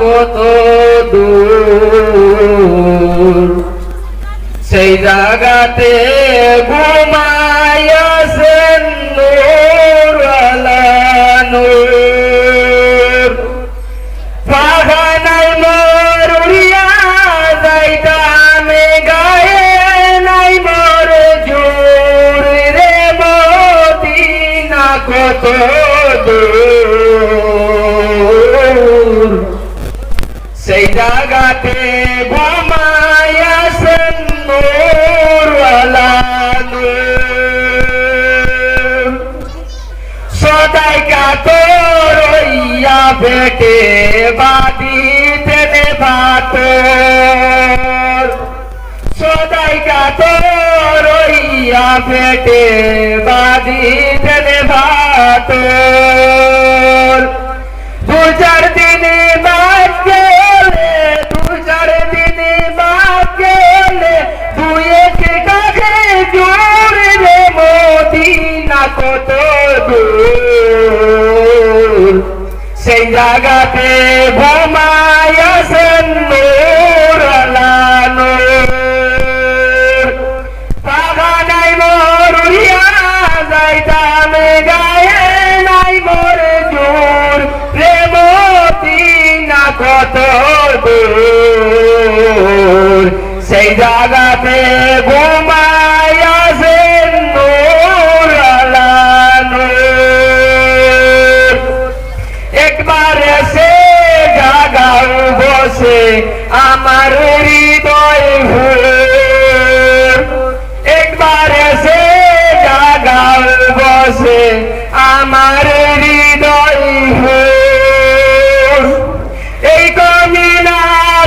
কত দূর। সেই জায়গাতে ঘুমাইয়াছেন সেই জায়গাতে ঘুমাইয়াছেন নূরওয়ালা নূর সদাই কাতর হইয়া বেটে বাদিতে ভাত। সদাই কাতর হইয়া বেটে বাদিতে নে ভাত। সেই জায়গাতে ঘুমাইয়াছেন নূর আলা নূর। পাগা নাই মোর উড়িয়া যাইতামে গায়ে নাই মোর জোর। প্রেমতি না সেই জায়গাতে আমার হৃদয় এই কমিনা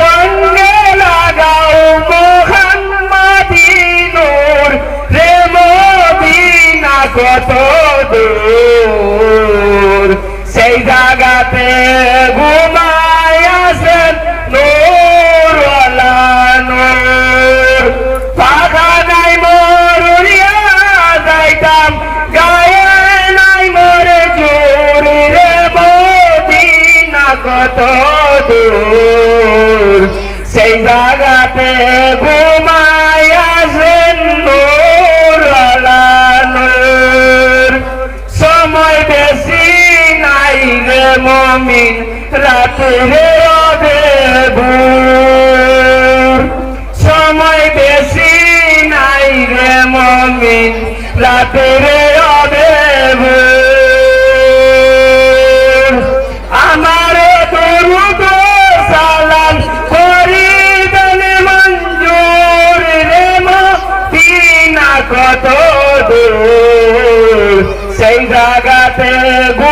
রঙ্গে লাগাও মোহাম্মদি নূর। রে মদিনা কত দূর। সেই জায়গাতে কত দূর সেই জায়গাতে নূর আলা নূর সময় বেশি নাই রে মমিন, রাতে রে সময় বেশি নাই রে মমিন, রাতে রে কত দূর? সেই জায়গাতে গু